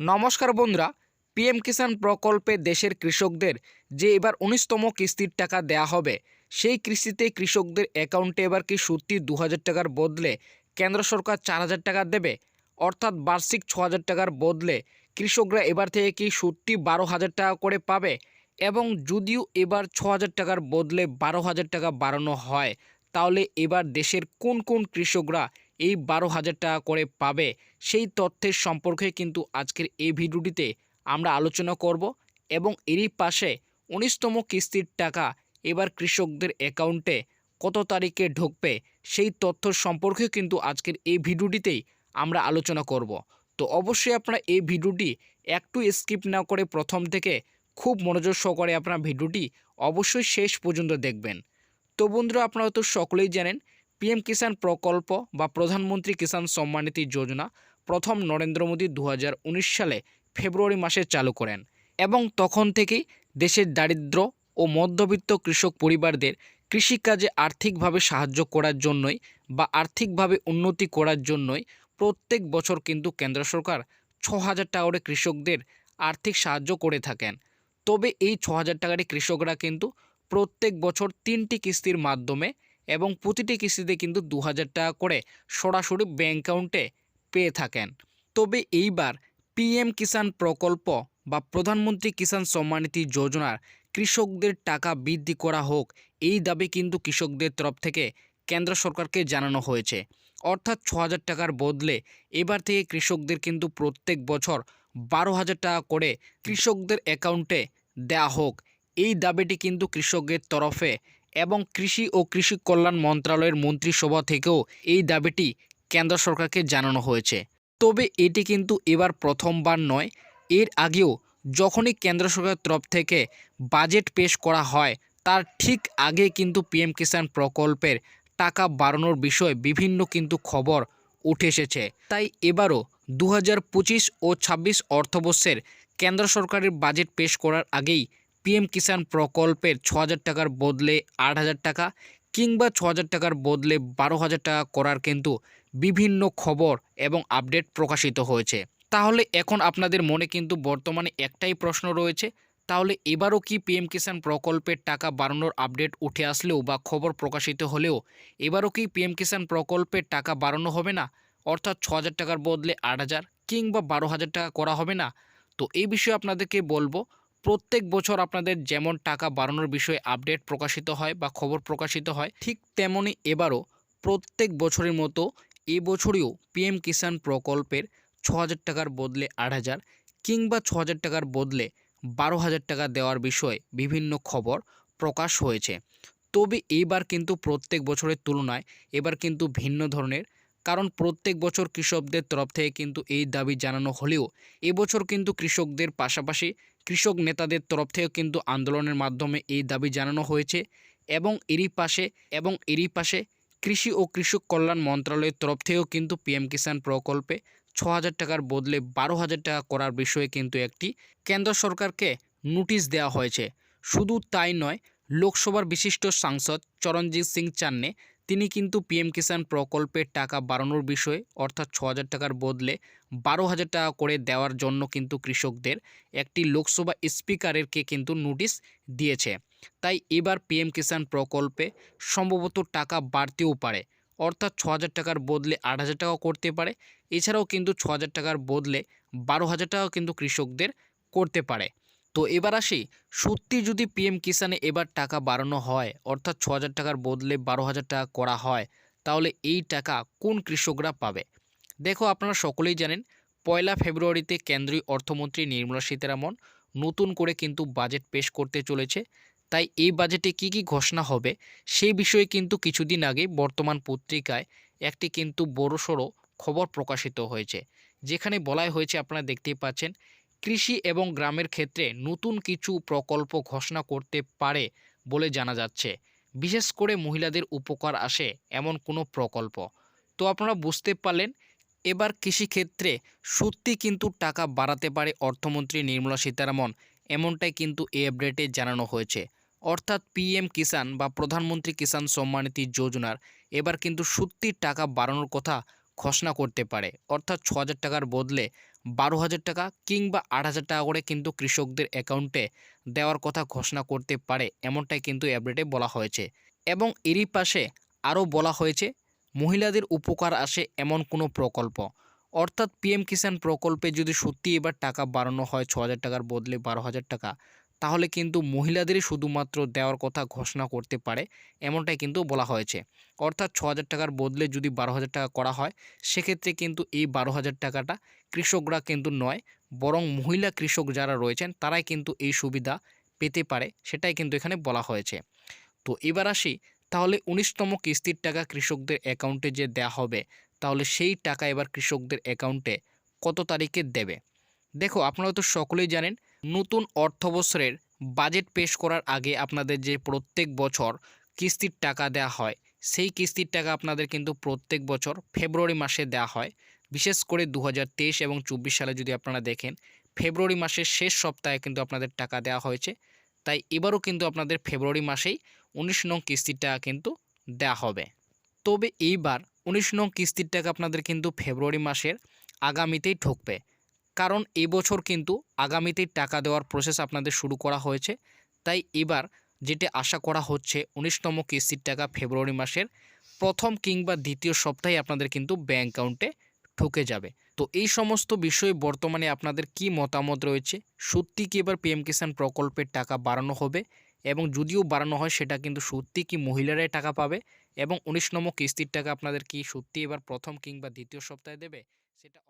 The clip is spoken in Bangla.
নমস্কার বন্ধুরা, পিএম কিষাণ প্রকল্পে দেশের কৃষকদের যে এবার উনিশতম কিস্তির টাকা দেয়া হবে, সেই কিস্তিতে কৃষকদের অ্যাকাউন্টে এবার কি সত্যি দু হাজার টাকার বদলে কেন্দ্র সরকার চার হাজার টাকা দেবে? অর্থাৎ বার্ষিক ছ টাকার বদলে কৃষকরা এবার থেকে কি সত্যি বারো হাজার টাকা করে পাবে? এবং যদিও এবার ছ টাকার বদলে বারো হাজার টাকা বাড়ানো হয়, তাহলে এবার দেশের কোন কোন কৃষকরা এই বারো হাজার টাকা করে পাবে। সেই তথ্যের সম্পর্কে কিন্তু আজকের এই ভিডিওটিতে আমরা আলোচনা করব এবং এরই পাশে উনিশতম কিস্তির টাকা এবার কৃষকদের অ্যাকাউন্টে কত তারিখে ঢুকবে সেই তথ্য সম্পর্কেও কিন্তু আজকের এই ভিডিওটিতেই আমরা আলোচনা করব। তো অবশ্যই আপনারা এই ভিডিওটি একটু স্কিপ না করে প্রথম থেকে খুব মনোযোগ সহকারে আপনার ভিডিওটি অবশ্যই শেষ পর্যন্ত দেখবেন। তো বন্ধুরা, আপনারা তো সকলেই জানেন পিএম কিষাণ প্রকল্প বা প্রধানমন্ত্রী কিষাণ সম্মানিধি যোজনা প্রথম নরেন্দ্র মোদী দু হাজার উনিশ সালে ফেব্রুয়ারি মাসে চালু করেন এবং তখন থেকেই দেশের দারিদ্র ও মধ্যবিত্ত কৃষক পরিবারদের কৃষিকাজে আর্থিকভাবে সাহায্য করার জন্যই বা আর্থিকভাবে উন্নতি করার জন্যই প্রত্যেক বছর কিন্তু কেন্দ্র সরকার ছ হাজার টাকা করে কৃষকদের আর্থিক সাহায্য করে থাকেন। তবে এই ছ হাজার টাকাটি কৃষকরা কিন্তু প্রত্যেক বছর তিনটি কিস্তির মাধ্যমে এবং প্রতিটি কিস্তিতে কিন্তু দু হাজার টাকা করে সরাসরি ব্যাঙ্ক অ্যাকাউন্টে পেয়ে থাকেন। তবে এইবার পিএম কিষাণ প্রকল্প বা প্রধানমন্ত্রী কিষাণ সম্মানিধি যোজনার কৃষকদের টাকা বৃদ্ধি করা হোক, এই দাবি কিন্তু কৃষকদের তরফ থেকে কেন্দ্র সরকারকে জানানো হয়েছে। অর্থাৎ ছ হাজার টাকার বদলে এবার থেকে কৃষকদের কিন্তু প্রত্যেক বছর বারো হাজার টাকা করে কৃষকদের অ্যাকাউন্টে দেয়া হোক। এই দাবিটি কিন্তু কৃষকদের তরফে এবং কৃষি ও কৃষি কল্যাণ মন্ত্রণালয়ের মন্ত্রিসভা থেকেও এই দাবিটি কেন্দ্র সরকারকে জানানো হয়েছে। তবে এটি কিন্তু এবার প্রথমবার নয়। এর আগেও যখনই কেন্দ্র সরকারের তরফ থেকে বাজেট পেশ করা হয়, তার ঠিক আগে কিন্তু পিএম কিষাণ প্রকল্পের টাকা বাড়ানোর বিষয়ে বিভিন্ন কিন্তু খবর উঠে এসেছে। তাই এবারও দু হাজার পঁচিশ ও ছাব্বিশ অর্থবর্ষের কেন্দ্র সরকারের বাজেট পেশ করার আগেই পিএম কিষাণ প্রকল্পের ছ টাকার বদলে আট হাজার টাকা কিংবা ছ টাকার বদলে বারো হাজার টাকা করার কিন্তু বিভিন্ন খবর এবং আপডেট প্রকাশিত হয়েছে। তাহলে এখন আপনাদের মনে কিন্তু বর্তমানে একটাই প্রশ্ন রয়েছে, তাহলে এবারও কি পিএম কিষাণ প্রকল্পের টাকা বাড়ানোর আপডেট উঠে আসলেও বা খবর প্রকাশিত হলেও এবারও কি পিএম কিষাণ প্রকল্পের টাকা বাড়ানো হবে না? অর্থাৎ ছ টাকার বদলে আট হাজার কিংবা বারো হাজার টাকা করা হবে না? তো এই বিষয়ে আপনাদেরকে বলব প্রত্যেক বছর আপনাদের যেমন টাকা বাড়ানোর বিষয়ে আপডেট প্রকাশিত হয় বা খবর প্রকাশিত হয়, ঠিক তেমনি এবারও প্রত্যেক বছরের মতো এবছরেও পিএম কিষাণ প্রকল্পের ছ হাজার টাকার বদলে আট হাজার কিংবা ছ হাজার টাকার বদলে বারো হাজার টাকা দেওয়ার বিষয়ে বিভিন্ন খবর প্রকাশ হয়েছে। তবে এইবার কিন্তু প্রত্যেক বছরের তুলনায় এবার কিন্তু ভিন্ন ধরনের কারণ প্রত্যেক বছর কৃষকদের তরফ থেকে কিন্তু এই দাবি জানানো হলেও এবছর কিন্তু কৃষকদের পাশাপাশি কৃষক নেতাদের তরফ থেকেও কিন্তু আন্দোলনের মাধ্যমে এই দাবি জানানো হয়েছে এবং এরই পাশে, এবং এরই পাশে কৃষি ও কৃষক কল্যাণ মন্ত্রণালয়ের তরফ থেকেও কিন্তু পিএম কিষাণ প্রকল্পে ছ হাজার টাকার বদলে বারো হাজার টাকা করার বিষয়ে কিন্তু একটি কেন্দ্র সরকারকে নোটিশ দেওয়া হয়েছে। শুধু তাই নয়, লোকসভার বিশিষ্ট সাংসদ চরণজিৎ সিং চান্নে তিনি কিন্তু পিএম কিষাণ প্রকল্পের টাকা বাড়ানোর বিষয়ে, অর্থাৎ ছ হাজার টাকার বদলে বারো হাজার টাকা করে দেওয়ার জন্য কিন্তু কৃষকদের একটি লোকসভা স্পিকারেরকে কিন্তু নোটিশ দিয়েছে। তাই এবার পিএম কিষাণ প্রকল্পে সম্ভবত টাকা বাড়তেও পারে, অর্থাৎ ছ হাজার টাকার বদলে আট হাজার টাকা করতে পারে। এছাড়াও কিন্তু ছ হাজার টাকার বদলে বারো হাজার টাকা কিন্তু কৃষকদের করতে পারে। তো এবার আসি, সত্যি যদি পিএম কিষানে এবার টাকা বাড়ানো হয়, অর্থাৎ ছ হাজার টাকার বদলে বারো হাজার টাকা করা হয়, তাহলে এই টাকা কোন কৃষকরা পাবে? দেখো, আপনারা সকলেই জানেন, পয়লা ফেব্রুয়ারিতে কেন্দ্রীয় অর্থমন্ত্রী নির্মলা সীতারামন নতুন করে কিন্তু বাজেট পেশ করতে চলেছে। তাই এই বাজেটে কি কি ঘোষণা হবে, সেই বিষয়ে কিন্তু কিছুদিন আগে বর্তমান পত্রিকায় একটি কিন্তু বড়সড় খবর প্রকাশিত হয়েছে। যেখানে বলাই হয়েছে, আপনারা দেখতেই পাচ্ছেন কৃষি এবং গ্রামের ক্ষেত্রে নতুন কিছু প্রকল্প ঘোষণা করতে পারে বলে জানা যাচ্ছে। বিশেষ করে মহিলাদের উপকার আসে এমন কোনো প্রকল্প। তো আপনারা বুঝতে পারলেন, এবার কৃষিক্ষেত্রে সত্যি কিন্তু টাকা বাড়াতে পারে অর্থমন্ত্রী নির্মলা সীতারামন, এমনটাই কিন্তু এ আপডেটে জানানো হয়েছে। অর্থাৎ পিএম কিষাণ বা প্রধানমন্ত্রী কিষাণ সম্মানিধি যোজনার এবার কিন্তু সত্যি টাকা বাড়ানোর কথা ঘোষণা করতে পারে। অর্থাৎ ছ টাকার বদলে বারো হাজার টাকা কিংবা আট হাজার টাকা করে কিন্তু কৃষকদের অ্যাকাউন্টে দেওয়ার কথা ঘোষণা করতে পারে, এমনটাই কিন্তু অ্যাপডেটে বলা হয়েছে। এবং এরই পাশে আরও বলা হয়েছে, মহিলাদের উপকার আসে এমন কোনো প্রকল্প। অর্থাৎ পিএম কিষাণ প্রকল্পে যদি সত্যি এবার টাকা বাড়ানো হয়, ছ হাজার টাকার বদলে বারো হাজার টাকা তাহলে কিন্তু মহিলাদেরই শুধুমাত্র দেওয়ার কথা ঘোষণা করতে পারে, এমনটাই কিন্তু বলা হয়েছে। অর্থাৎ ছ হাজার টাকার বদলে যদি বারো হাজার টাকা করা হয়, সেক্ষেত্রে কিন্তু এই বারো হাজার টাকাটা কৃষকরা কিন্তু নয়, বরং মহিলা কৃষক যারা রয়েছেন, তারাই কিন্তু এই সুবিধা পেতে পারে, সেটাই কিন্তু এখানে বলা হয়েছে। তো এবার আসি, তাহলে উনিশতম কিস্তির টাকা কৃষকদের অ্যাকাউন্টে যে দেয়া হবে, তাহলে সেই টাকা এবার কৃষকদের অ্যাকাউন্টে কত তারিখে দেবে? দেখো, আপনারা তো সকলেই জানেন নতুন অর্থবছরের বাজেট পেশ করার আগে আপনাদের যে প্রত্যেক বছর কিস্তির টাকা দেওয়া হয়, সেই কিস্তির টাকা আপনাদের কিন্তু প্রত্যেক বছর ফেব্রুয়ারি মাসে দেওয়া হয়। বিশেষ করে দু হাজার তেইশ এবং চব্বিশ সালে যদি আপনারা দেখেন, ফেব্রুয়ারি মাসের শেষ সপ্তাহে কিন্তু আপনাদের টাকা দেওয়া হয়েছে। তাই এবারও কিন্তু আপনাদের ফেব্রুয়ারি মাসেই উনিশ নং কিস্তির টাকা কিন্তু দেওয়া হবে। তবে এইবার উনিশ নং কিস্তির টাকা আপনাদের কিন্তু ফেব্রুয়ারি মাসের আগামীতেই ঢুকবে কারণ এবছর কিন্তু আগামীতেই টাকা দেওয়ার প্রসেস আপনাদের শুরু করা হয়েছে। তাই এবার যেটা আশা করা হচ্ছে, উনিশতম কিস্তির টাকা ফেব্রুয়ারি মাসের প্রথম কিংবা দ্বিতীয় সপ্তাহে আপনাদের কিন্তু ব্যাঙ্ক অ্যাকাউন্টে ঢুকে যাবে। তো এই সমস্ত বিষয়ে বর্তমানে আপনাদের কি মতামত রয়েছে? সত্যি কি এবার পিএম কিষাণ প্রকল্পের টাকা বাড়ানো হবে? এবং যদিও বাড়ানো হয়, সেটা কিন্তু সত্যি কি মহিলারাই টাকা পাবে? এবং উনিশ নম্বর কিস্তির টাকা আপনাদের কি সত্যি এবার প্রথম কিংবা দ্বিতীয় সপ্তাহে দেবে? সেটা